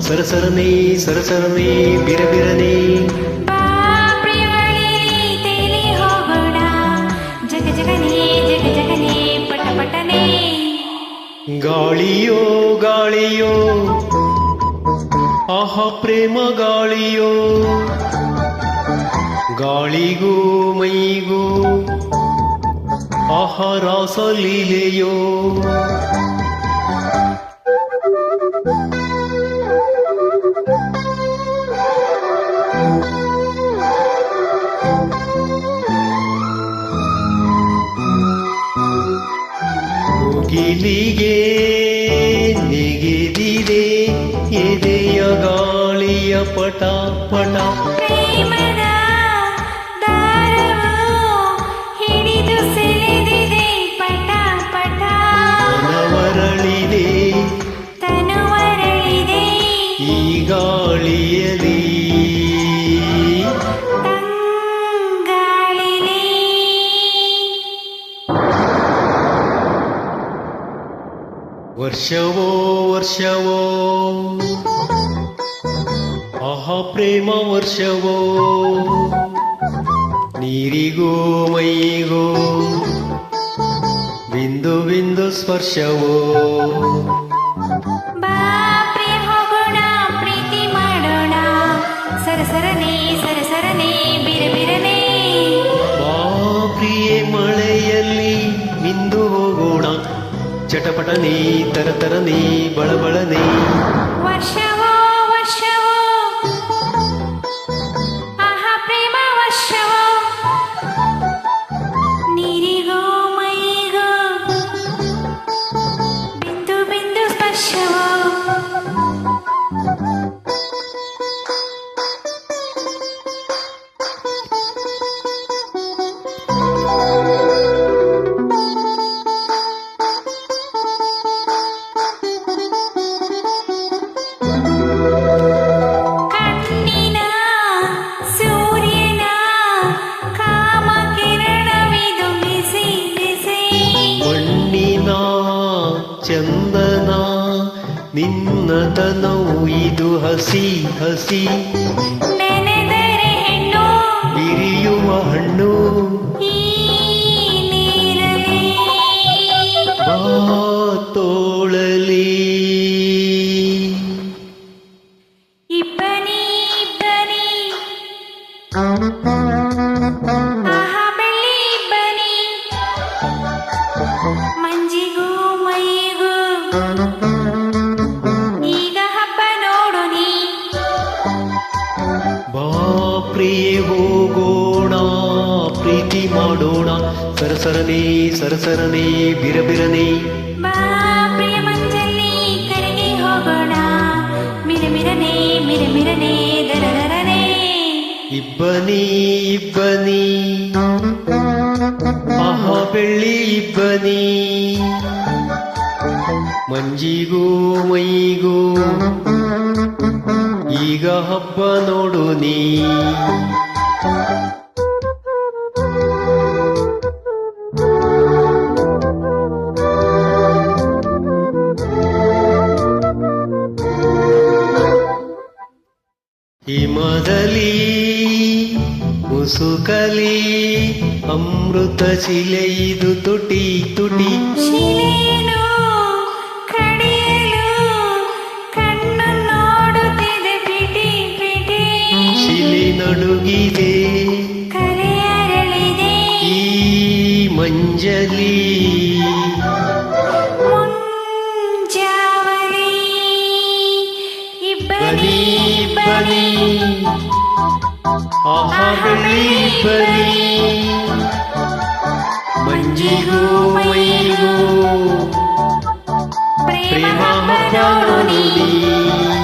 ಸರಸರನೆ ಸರಸರನೆ ಬಿರಬಿರನೆ. ಗಾಳಿಯೋ ಗಾಳಿಯೋ. ಆಹ ಪ್ರೇಮ ಗಾಳಿಯೋ. ಗಾಳಿಗೂ ಮೈಗೂ. ಆಹ ರಾಸಲೀಲೆಯೋ ಮುಗಿಲಿಗೆ ನೆಗೆದಿದೆ ಎದೆಯ ಗಾಳಿಯ ಪಟ ಪಟ. ಮನವರಳಿದೆ ಈ ಗಾಳಿಯಲಿ ವರ್ಷವೋ ವರ್ಷವೋ. ಅಹ ಪ್ರೇಮ ವರ್ಷವೋ. ನೀರಿಗೋ ಮೈಗೋ. ಬಿಂದು ಬಿಂದು ಸ್ಪರ್ಶವೋ. ಬಾ ಪ್ರಿಯ ಹೋಗೋಣ ಪ್ರೀತಿ ಮಾಡೋಣ. ಸರಸರನೆ ಸರಸರನೆ ಬಿರಬಿರನೆ. ಬಾ ಪ್ರಿಯೆ ಮಳೆಯಲ್ಲಿ ಬಿಂದು ಹೋಗೋಣ. ಚಟಪಟನೆ ತರತರನೆ ಬಳಬಳನೆ ವರ್ಷವೋ ವರ್ಷವೋ ನಿನ್ನತನವು ಇದು ಹಸಿ ಹಸಿ ನೆನೆದರೆ ಹೆಣ್ಣು ಬಿರಿಯುವ ಹಣ್ಣು ಈ ನೀರಲಿ ಬಾ ತೋಳಲಿ ಇಬ್ಬನಿ ಇಬ್ಬನಿ ಮಿರಮಿರನೆ ಮಿರಮಿರನೆ ದರದರನೆ ಇಬ್ಬನಿ ಇಬ್ಬನಿ ಆಹ ಬೆಳ್ಳಿ ಇಬ್ಬನಿ ಮಂಜಿಗೂ ಮೈಗೂ ಈಗ ಹಬ್ಬ ನೋಡು ನೀ ಹಿಮದಲ್ಲಿ ಉಸುಕಲಿ ಅಮೃತ ಶಿಲೆಯಿದು ತುಟಿ ತುಟಿ. ಶಿಲೆ ನಡುಗಿದೆ ಈ ಮಂಜಲಿ. Prima Macaroni, Prima Macaroni.